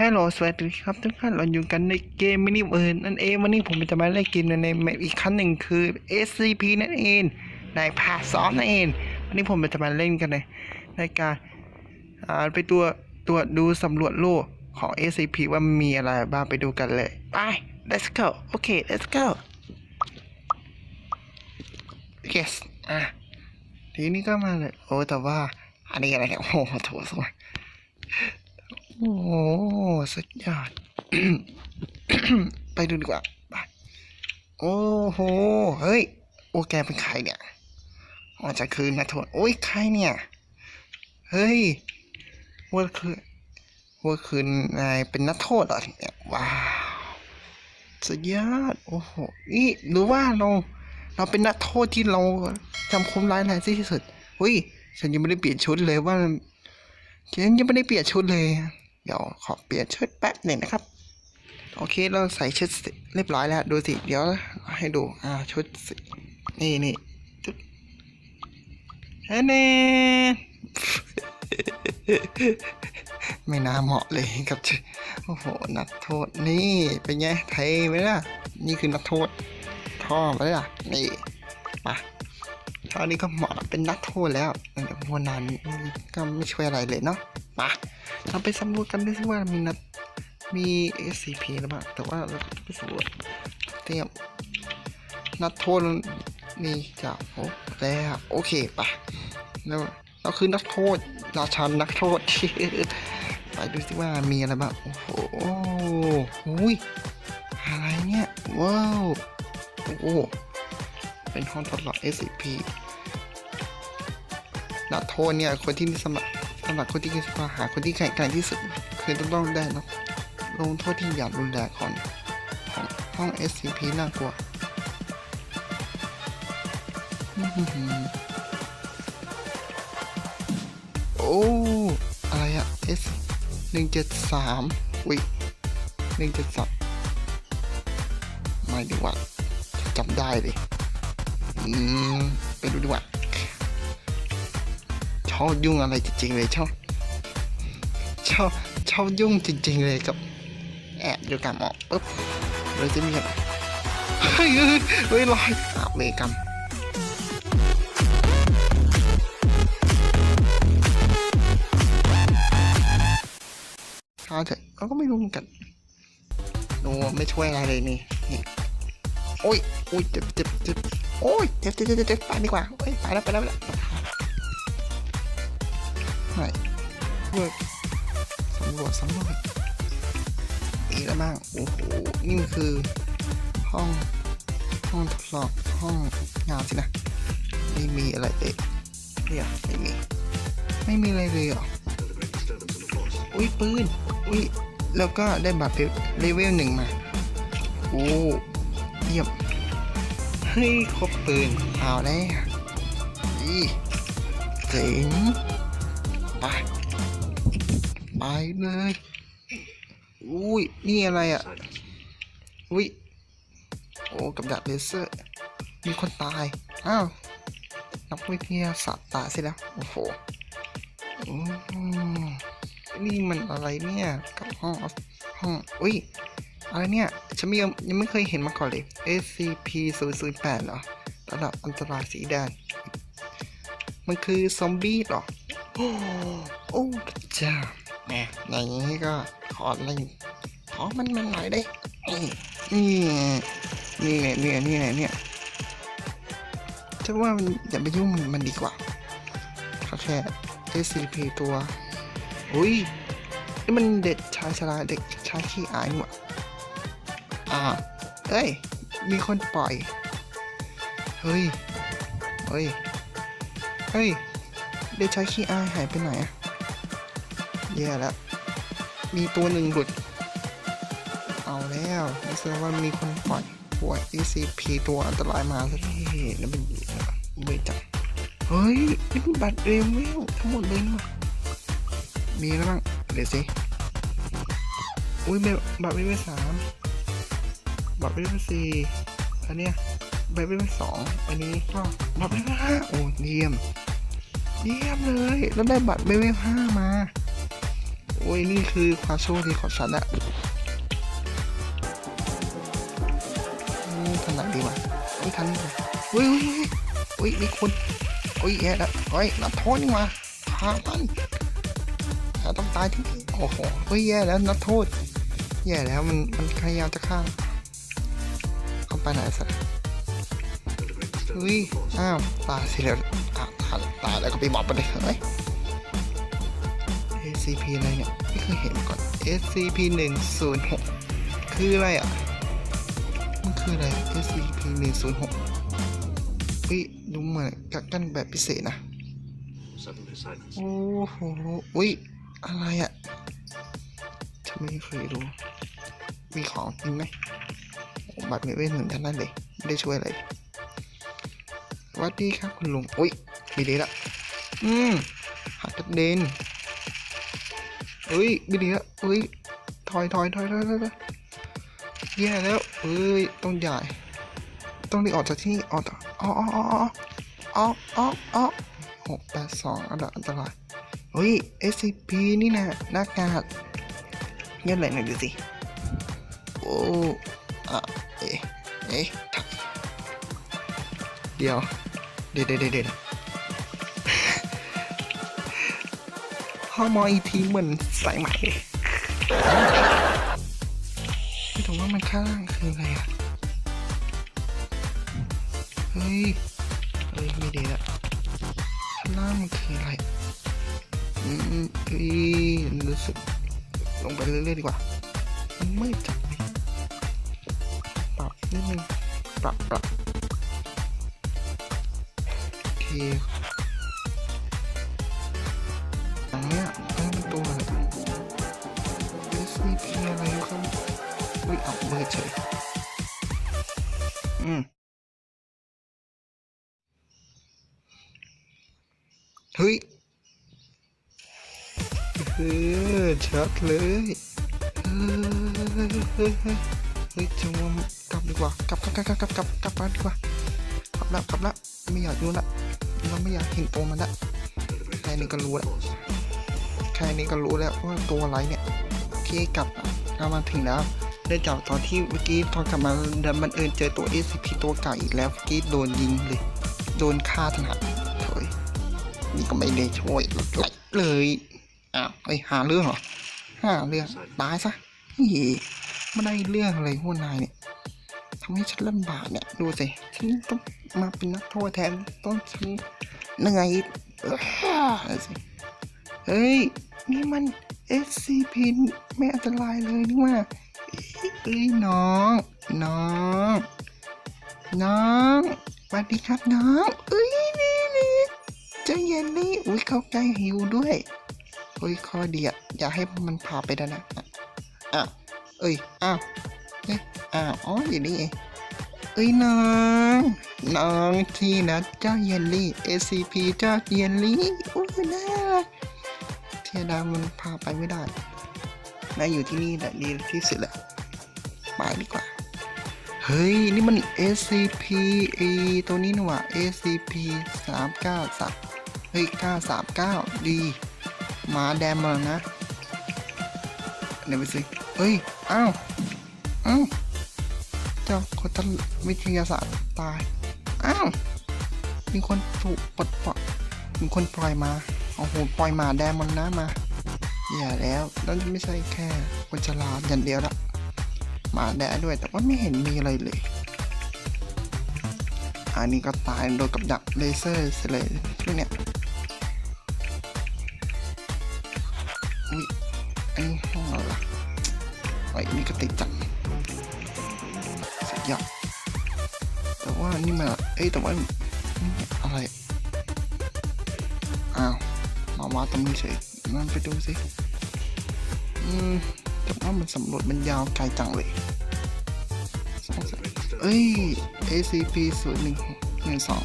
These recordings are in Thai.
ฮัลโหลสวัสดีครับทุกท่านเราอยู่กันในเกมมินิเวิร์นั่นเองวันนี้ผมจะมาเล่นเกมในแมปอีกครั้งหนึ่งคือ SCP นั่นเองในพาร์ทสองนั่นเองวันนี้ผมจะมาเล่นกันในในการอ่าไปตัวตัวดูสำรวจโลกของ SCP ว่ามีอะไรบ้างไปดูกันเลยไป let's go โอเค let's go yes อะทีนี้ก็มาเลยโอ้แต่ว่าอันนี้อะไรเนี่ยโอ้โหโถสวย โอ้โหสุดยอด ไปดูดีกว่าไปโอ้โห เฮ้ย โอแกเป็นใครเนี่ยอ๋อจะคืนนะโทษโอ้ยใครเนี่ย เฮ้ยว่าคือว่าคืนนายเป็นนักโทษเหรอเนี่ยว้าวสุดยอดโอ้โหนี่หรือว่าเราเราเป็นนักโทษที่เราจำคุมร้ายแรงที่สุดอุ้ยฉันยังไม่ได้เปลี่ยนชุดเลยว่าฉันยังไม่ได้เปลี่ยนชุดเลย เดี๋ยวขอเปลี่ยนชุดแป๊บหนึ่งนะครับ โอเคเราใส่ชุดเรียบร้อยแล้ว ดูสิ เดี๋ยวให้ดู อ่า ชุด นี่นี่ชุดเฮ้เน่ไม่น่าเหมาะเลยกับ โอ้โห นักโทษนี่ เป็นไงไทยไหมล่ะ นี่คือนักโทษท่อไปล่ะ นี่ไปท่านี้ก็เหมาะเป็นนักโทษแล้วแต่พวกนั้นก็ไม่ช่วยอะไรเลยเนาะมา เราไปสำรวจกันดูสิว่ามีนัดมี SCP หรือเปล่าแต่ว่าเราไปสำรวจเตรียมนักโทษนี่จากโอ้แล้วโอเคไปแล้วเราคือนักโทษราชันนักโทษไปดูสิว่ามีอะไรบ้างโอ้โหอุ้ยอะไรเนี่ยว้าวโอ้โหเป็นห้องทดลอง SCP นักโทษเนี่ยคนที่มีสมัคร สำหรับคนที่คิดว่าหาคนที่แข็งแกร่งที่สุดคือต้องต้องได้นะลงโทษที่อย่างรุนแรงของของห้อง SCP น่ากลัวโอ้อะไรอะ S หนึ่งเจ็ดสามวิหนึ่งเจ็ดสามไม่ดีกว่าจำได้เลย อืม ไปดูดีกว่า ชอบยุ่งอะไรจริงๆเลยชอบชอบชอบยุ่งจริง ๆ เลยกับแอบอยู่กับหมอปุ๊บเลยจะมีแบบเฮ้ยเฮ้ยลอยอาเวกรรมข้าเถอะเขาก็ไม่รู้เหมือนกันโนไม่ช่วยอะไรเลยนี่นี่โอ้ยโอ้ยเจ็บเจ็บเจ็บโอ้ยเจ็บเจ็บเจ็บเจ็บไปดีกว่าโอ้ยไปแล้วไปแล้วไปแล้ว ไม่เพื่อสำรวจสำรวจมีอะไรบ้างโอ้โหนี่มันคือ ห้องห้องทดลองห้องงานสินะไม่มีอะไรเลยเนี่ยไม่มีไม่มีอะไรเลยเหรออุ้ยปืนอุ้ยแล้วก็ได้บัตรเลเวลหนึ่งมาโอ้เยี่ยมเฮ้ยครบปืนเอาแล้วอีเจ๋ง ไปเลยอุ้ยนี่อะไรอะอุ้ยโอ้กับดักเลเซอร์ มีคนตาย อ้าวนักวิทยาศาสตร์ตายสิแล้ว โอ้โหอืมนี่มันอะไรเนี่ยกับห้องห้องอุ้ยอะไรเนี่ยฉันยังยังไม่เคยเห็นมาก่อนเลย SCP 0 0 8เหรอระดับอันตรายสีแดงมันคือซอมบี้เหรอ โอ้โอ้พระเจ้า แหมอย่างนี้ก็ขออะไรขอมันมันหน่อยได้นี่นี่นี่เนี่ยเนี่ยเนี่ยเนี่ยจะว่ามันอย่าไปยุ่งมันดีกว่าเขาแค่ SCP ตัว อุ้ยนี่มันเด็กชายชราเด็กชายขี้อายหว่าอ่าเอ้ย มีคนปล่อย เฮ้ย เฮ้ย เฮ้ย เด็กชายขี้อายหายไปไหนอะ แย่แล้ว มีตัวหนึ่งหลุด เอาแล้วนี่แสดงว่ามีคนปล่อยปล่อย ECP ตัวอันตรายมาซะทีแล้วมันไม่จับเฮ้ยนี่เป็นบัตรเรเวลทั้งหมดเลยนี่หว่ามีแล้วบ้างเดี๋ยวสิ อุ้ยเบลบัตรเรเวลสามบัตรเรเวลสี่อันเนี้ยบัตรเรเวลสองอันนี้ก็บัตรเรเวลห้าโอ้เยี่ยม เยี่ยมเลย แล้วได้บัตรเบลห้ามา โอ้ยนี่คือความโชคดีของฉันอะอืมทางไหนดีวะโอ้ยทางนี้เลยเฮ้ยเฮ้ยเฮ้ยมีคนโอ้ยแย่ล้วเฮ้ยนักโทษนี่มาหามันแต่ต้องตายที่นี่โอ้โหเฮ้ยแย่แล้วนักโทษ แย่แล้วมันมันพยายามจะฆ่าเอาไปไหนสักเฮ้ยอ้าวตายสิแล้วอ้าวตายตายแล้วก็ไปบอกไปเลยเฮ้ย SCP อะไรเนี่ย ไม่เคยเห็นมาก่อน SCP 1 0 6คืออะไรอะ มันคืออะไร SCP 1 0 6เฮ้ยดูเหมือนกักกันแบบพิเศษนะ Suddenly silence. โอ้โหอุ้ยอะไรอะ่ะฉันไม่เคยรู้ มีของจริงไหมโอ้บัตรมีเวทหนึ่งท่านนั้นเลย ไม่ได้ช่วยอะไรสวัสดีครับคุณลุง อุ้ยมีดีละ อืมหักกระเด็น อุ้ยมีดีละอุ้ยถอยถอยถอยถอยถอยถอยแย่แล้วเอ้ยต้องใหญ่ต้องรีบออกจากที่นี่ออกอ๋ออ๋ออ๋ออ๋ออ๋ออ๋อหกแปดสองอันดับอันตรายเฮ้ย SCP นี่นะหน้ากากเงียบเลยหน่อยดูสิโอ้อะเอ๊ะเอ๊ะเดี๋ยวเดี๋ยวเดี๋ยวเดี๋ยว พอมองอีกทีเหมือนสายไหมเลยไม่ถูกว่ามันข้างล่างคืออะไรอะ เฮ้ย เฮ้ย ไม่ดีละข้างล่างมันคืออะไร อืมอีรู้สึก ลงไปเรื่อยๆดีกว่า มันไม่จับปรับนิดนึง ปรับปรับโอเค เฉยอืมเฮ้ยเออชัดเลยเฮ้ยเฮ้ยเฮ้ยจังหวะกลับดีกว่ากลับกลับกลับกลับกลับกลับบ้านดีกว่ากลับละกลับละไม่อยากอยู่ละเราไม่อยากเห็นตัวมันละแค่นี้ก็รู้แล้วแค่นี้ก็รู้แล้วว่าตัวอะไรเนี่ยโอเคกลับกลับมาถึงแล้ว ได้จากตอนที่เมื่อกี้ตอนกลับมาดินมันเอิญเจอตัว SCP ตัวเก่าอีกแล้วเมื่อกี้โดนยิงเลย โดนฆ่าทันหันโถยนี่ก็ไม่ได้ช่วยอะไรเลยอ้าวไอ้ยหาเรื่องเหรอหาเรื่องตายซะเฮ้ยไม่ได้เรื่องอะไรพวกนายเนี่ยทำให้ฉันลำบากเนี่ยดูสิฉันต้องมาเป็นนักโทษแทนต้องฉันเหนื่อยเฮ้ยนี่มัน SCP ไม่อันตรายเลยนี่ว่า เอ้ยน้อง น้อง น้องสวัสดีครับน้องเอ้ยนี่นี่เจ้าเยลลี่อุ้ยเขาใกล้หิวด้วยเฮ้ยข้อดีอะอย่าให้มันพาไปด้นะอะเอ้ยอ้าวเอ๊ะอ้าวอ๋ออยู่นี่เองเอ้ยน้องน้องที่นะเจ้าเยลลี่ SCP เจ้าเยลลี่อุ้ยน่าเทียดามันพาไปไม่ได้นาอยู่ที่นี่แหละดีที่สุดแหล้ วไปดีกว่า เฮ้ย นี่มัน SCP ไอตัวนี้นี่หว่า SCP 3 9 3เฮ้ย 939 ดี หมาแดมมาแล้วนะเดี๋ยวไปสิเฮ้ย อ้าว อ้าว เจ้าคนตวิทยาศาสตร์ตาย อ้าว มีคนถูกปลดปล่อยมีคนปล่อยมา โอ้โห ปล่อยหมาแดมมันนะมา อย่าแล้ว นั่นไม่ใช่แค่คนฉลาดอย่างเดียวละ หมาแดะด้วย แต่ว่าไม่เห็นมีอะไรเลย อันนี้ก็ตายโดนกับดักเลเซอร์เสียเลยพวกเนี้ยอุ้ยอันนี้ห้องอะไรล่ะไอ้นี่ก็ติดจังสุดยอดแต่ว่านี่มันเอ้ยแต่ว่าอะไรอ้าวมาว่าตรงนี้เฉยนั่นไปดูสิอืม แต่ว่ามันสำรวจมันยาวไกลจังเลยเอ้ย ACP ศูนย์หนึ่งหนึ่งสอง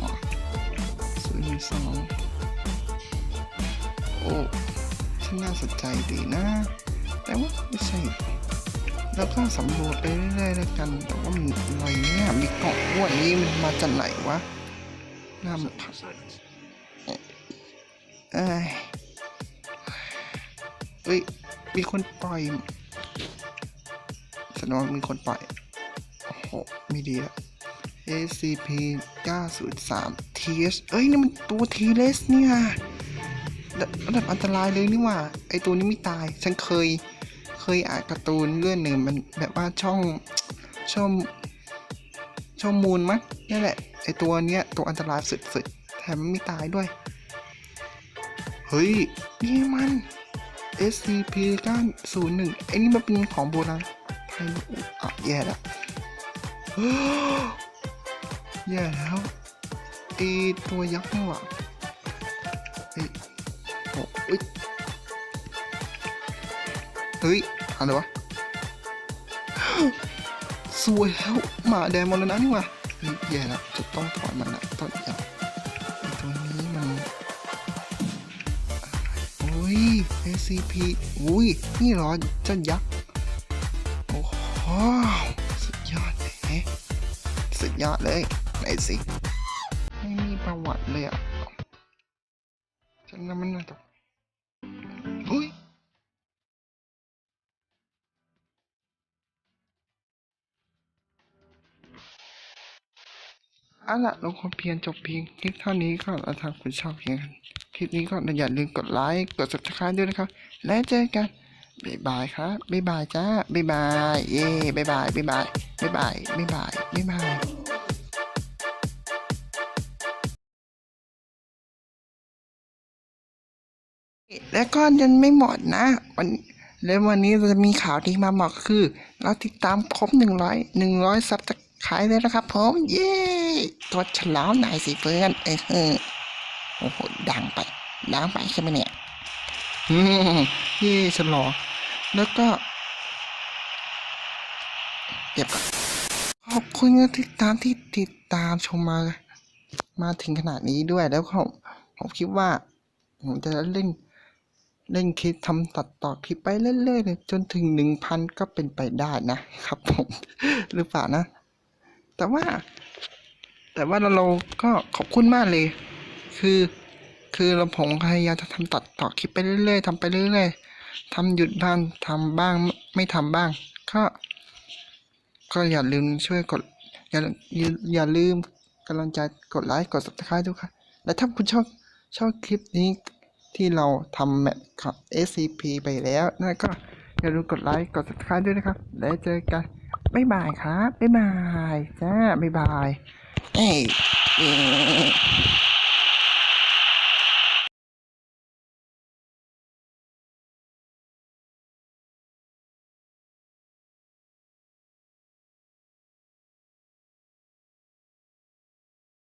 ศูนย์หนึ่งสองโอ้ฉันน่าสนใจดีนะ แต่ว่าไม่ใช่แล้วก็สำรวจไปเรื่อยๆแล้วกัน แต่ว่ามันอะไรเนี่ยมีเกาะอ้วนนี้มันมาจากไหนวะน้ำ Suddenly silence. เอ้ย เฮ้ย มีคนปล่อย แสดงว่ามีคนปล่อย โอ้โห ไม่ดีละ SCP 903 TS เอ้ย นี่มันตัว TS เนี่ยระดับอันตรายเลยนี่ว่า ไอตัวนี้ไม่ตาย ฉันเคย เคยอ่านการ์ตูนเรื่องหนึ่งมันแบบว่าช่องช่องช่องมูลมั้งนี่นแหละ ไอตัวเนี้ย ตัวอันตรายสุดๆ แถมมันไม่ตายด้วย เฮ้ย นี่มัน SCP 901ไอ้นี่มันเป็นของโบราณ ไทยอะแย่แล้วแย่แล้วไอตัวยักษ์นี่หว่าเฮ้ยโอ้เอ้ยเฮ้ยอะไรวะสวยแล้วหมาแดงหมดแล้นะนี่หว่าแย่แล้วจะต้องถอนมันละต้องอย่าไอตัวนี้มันโอ้ย SCP อุ้ยนี่เหรอเจ้ายักษ์ ยอดเลยไหนสิ ไม่มีประวัติเลยอะฉันน่ะมันน่าจะอุ้ยเอาล่ะลงความเพียรจบเพียงคลิปเท่านี้ก็แล้วทางคุณชอบเพียงคลิปนี้ก็อย่าลืมกดไลค์ กด subscribe ด้วยนะครับ แล้วเจอกัน บ๊ายบายครับบ๊ายบายจ้าบ๊ายบายเย้บ๊ายบายบ๊ายบายบ๊ายบายบ๊ายบายบ๊ายบายแล้วก็ยังไม่หมดนะวันแล้ววันนี้เราจะมีข่าวดีมาบอกคือ เราติดตามครบหนึ่งร้อยหนึ่งร้อยซับสไครต์เลยนะครับผมเย้ตัวฉลามนายสิเพื่อนเออโอ้โหดังไปดังไปใช่ไหมเนี่ยเย้ฉลอง แล้วก็ เก็บก่อนขอบคุณที่ตามที่ติดตามชมมา มาถึงขนาดนี้ด้วยแล้วผมผมคิดว่า ผมจะเล่น เล่นคลิปทำตัดต่อคลิปไปเรื่อยๆเลยจนถึงหนึ่งพันก็เป็นไปได้นะครับผม หรือเปล่านะ แต่ว่า แต่ว่าเราก็ขอบคุณมากเลย คือ คือเราผมพยายามจะทำตัดต่อคลิปไปเรื่อยๆทำไปเรื่อยๆ ทำหยุดบ้างทำบ้างไม่ทำบ้าง ก็ก็อย่าลืมช่วยกด อย่าอย่าลืมกำลังใจกดไลค์กด subscribe ด้วยค่ะ และถ้าคุณชอบชอบคลิปนี้ที่เราทำแมทกับ SCP ไปแล้วนั่นก็อย่าลืมกดไลค์กด subscribe ด้วยนะครับ แล้วเจอกันบ๊ายบายครับบ๊ายบายจ้าบ๊ายบายเอ้ย